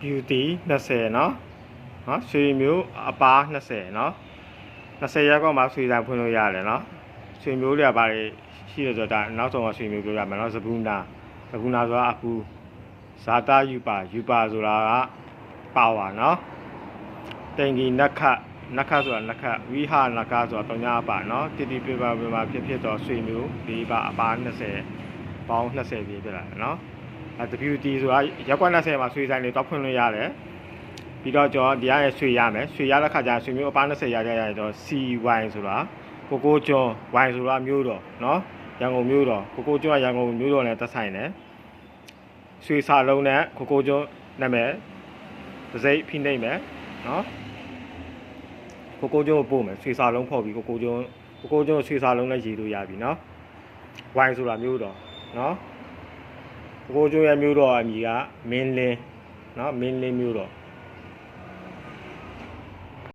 beauty 20เนาะเนาะရွှေမျိုးအပါ20เนาะ20ရက်ကောက်မှဆွေဆိုင်ဖွင့်လို့ရတယ်เนาะရွှေမျိုးတွေကဘာတွေရှိရဆိုတော့ဒါနောက်ဆုံးကရွှေမျိုးပြောရမယ်เนาะဇပူနာဇပူနာဆိုတာအပူဇာတာယူပါယူပါဆိုတာကပါဝါเนาะတင်ကြီးနက္ခနက္ခဆိုတာနက္ခဝိဟာနက္ခဆိုတာတောင်ညာပါเนาะတိတိပြပါပြပါဖြစ်ဖြစ်တော့ရွှေမျိုးဒီပါအပါ20ပေါင်း20ပြည့်ပြလာတယ်เนาะ အဲ WT ဆိုတာရက်ကွက်20မှာဆွေဆိုင်တွေတော့ဖွင့်လို့ရတယ်ပြီးတော့ကျွန်တော်ဒီကရဲ့ဆွေရမယ်ဆွေရတဲ့ခါကျရင်ဆွေမျိုးအပား20ရရရရင်တော့ CY ဆိုတာကိုကိုကျွန်း Y ဆိုတာမျိုးတော်เนาะရန်ကုန်မျိုးတော်ကိုကိုကျွန်းကရန်ကုန်မျိုးတော်နဲ့သက်ဆိုင်တယ်ဆွေစာလုံးနဲ့ကိုကိုကျွန်းနာမည်တစ်စိတ်ဖိနှိမ့်မယ်เนาะကိုကိုကျွန်းကိုပို့မယ်ဆွေစာလုံးဖော်ပြီးကိုကိုကျွန်းကိုကိုကျွန်းဆွေစာလုံးနဲ့ရေးလို့ရပြီเนาะ Y ဆိုတာမျိုးတော်เนาะ ကိုကျိုးရမျိုးတော်အမည်ကမင်းလင်းနော်မင်းလင်းမျိုးတော်